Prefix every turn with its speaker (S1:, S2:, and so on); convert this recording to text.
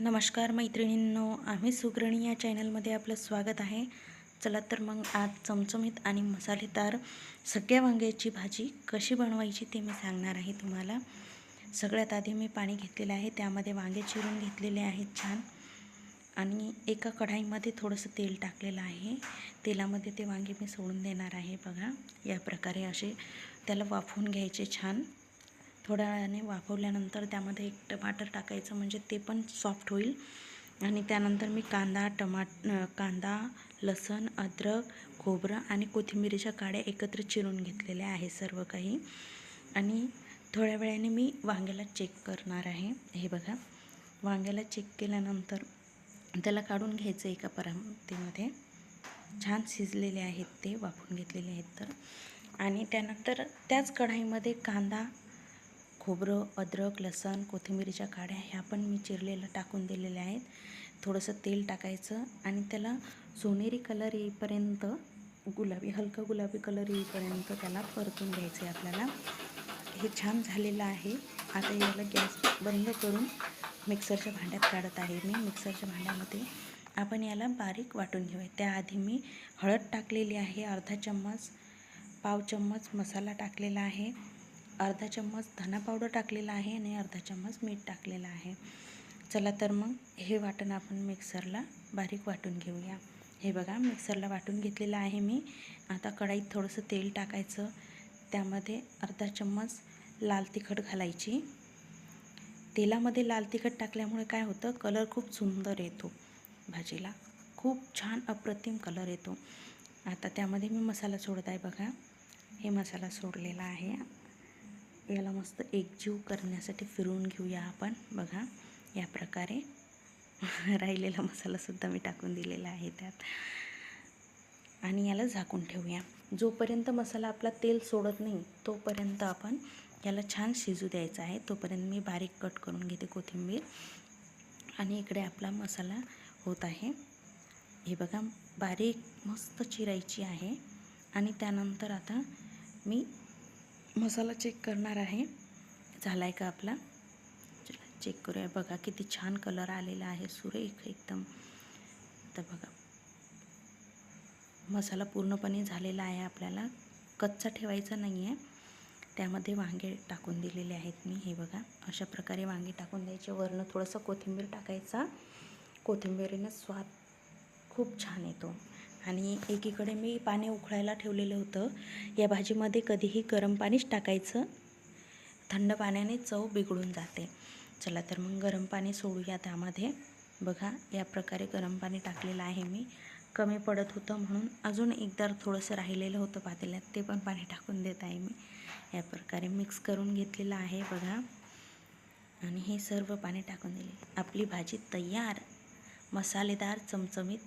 S1: नमस्कार मैत्रिणींनो आम्ही सुगरणी या चॅनलमध्ये आपलं स्वागत आहे. चला तर मग आज चमचमीत आणि मसालेदार सगळ्या वांग्याची भाजी कशी बनवायची ते मी सांगणार आहे तुम्हाला. सगळ्यात आधी मी पाणी घेतलेलं आहे त्यामध्ये वांगे चिरून घेतलेले आहेत छान. आणि एका कढाईमध्ये थोडंसं तेल टाकलेलं आहे. तेलामध्ये ते वांगे मी सोडून देणार आहे बघा. या प्रकारे असे त्याला वाफवून घ्यायचे छान. थोड्या वेळाने वाफवल्यानंतर त्यामध्ये एक टमाटर टाकायचं म्हणजे ते पण सॉफ्ट होईल. आणि त्यानंतर मी कांदा टमाट कांदा लसण अद्रक खोबरं आणि कोथिंबिरीच्या काड्या एकत्र चिरून घेतलेल्या आहे सर्व काही. आणि थोड्या वेळाने मी वांग्याला चेक करणार आहे. हे बघा. वांग्याला चेक केल्यानंतर त्याला काढून घ्यायचं एका परातीमध्ये. छान शिजलेले आहेत ते वाफून घेतलेले आहेत तर. आणि त्यानंतर त्याच कढाईमध्ये कांदा खोबरं अद्रक लसण कोथिंबीरीच्या काड्या ह्या पण मी चिरलेलं टाकून दिलेल्या आहेत. थोडंसं तेल टाकायचं आणि त्याला सोनेरी कलर येईपर्यंत गुलाबी हलका गुलाबी कलर येईपर्यंत त्याला परतून घ्यायचं आहे आपल्याला. हे छान झालेलं आहे. आता याला गॅस बंद करून मिक्सरच्या भांड्यात काढत आहे मी. मिक्सरच्या भांड्यामध्ये आपण याला बारीक वाटून घेऊया त्याआधी मी हळद टाकलेली आहे अर्धा चम्मच पाव चम्मच मसाला टाकलेला आहे. अर्धा चम्मच धना पावडर टाकलेला आहे आणि अर्धा चम्मच मीठ टाकलेलं आहे. चला तर मग हे वाटण आपण मिक्सरला बारीक वाटून घेऊया. हे बघा मिक्सरला वाटून घेतलेलं आहे मी. आता कढाईत थोडंसं तेल टाकायचं. त्यामध्ये अर्धा चम्मच लाल तिखट घालायची. तेलामध्ये लाल तिखट टाकल्यामुळे काय होतं कलर खूप सुंदर येतो भाजीला. खूप छान अप्रतिम कलर येतो. आता त्यामध्ये मी मसाला सोडत आहे बघा. हे मसाला सोडलेला आहे. याला मस्त एकजीव करण्यासाठी फिरवून घेऊया आपण. बघा या प्रकारे राहिलेला मसालासुद्धा मी टाकून दिलेला आहे त्यात. आणि याला झाकून ठेवूया. जोपर्यंत मसाला आपला तेल सोडत नाही तोपर्यंत आपण याला छान शिजू द्यायचा आहे. तोपर्यंत मी बारीक कट करून घेते कोथिंबीर. आणि इकडे आपला मसाला होत आहे. हे बघा बारीक मस्त चिरायची आहे. आणि त्यानंतर आता मी मसाला चेक करणार आहे. झाला आहे का आपला? चला चेक करूया. बघा किती छान कलर आलेला आहे. सुरेख एकदम. तर बघा. मसाला पूर्णपणे झालेला आहे आपल्याला. कच्चा ठेवायचा नाही आहे त्यामध्ये वांगे टाकून दिलेले आहेत मी. हे बघा. अशा प्रकारे वांगे टाकून द्यायचे. वरनं थोडंसं कोथिंबीर टाकायचा. कोथिंबीरीनं स्वाद खूप छान येतो. आणि एकीकडे मी पाणी उकळायला ठेवलेलं होतं. या भाजीमध्ये कधीही गरम पाणीच टाकायचं. थंड पाण्याने चव बिघडून जाते. चला तर मग गरम पाणी सोडूया त्यामध्ये. बघा या प्रकारे गरम पाणी टाकलेलं आहे मी. कमी पडत होतं म्हणून अजून एकदा थोडंसं राहिलेलं होतं पातेल्यात ते पण पाणी टाकून देत आहे मी. या प्रकारे मिक्स करून घेतलेलं आहे बघा. आणि हे सर्व पाणी टाकून दिले. आपली भाजी तयार मसालेदार चमचमीत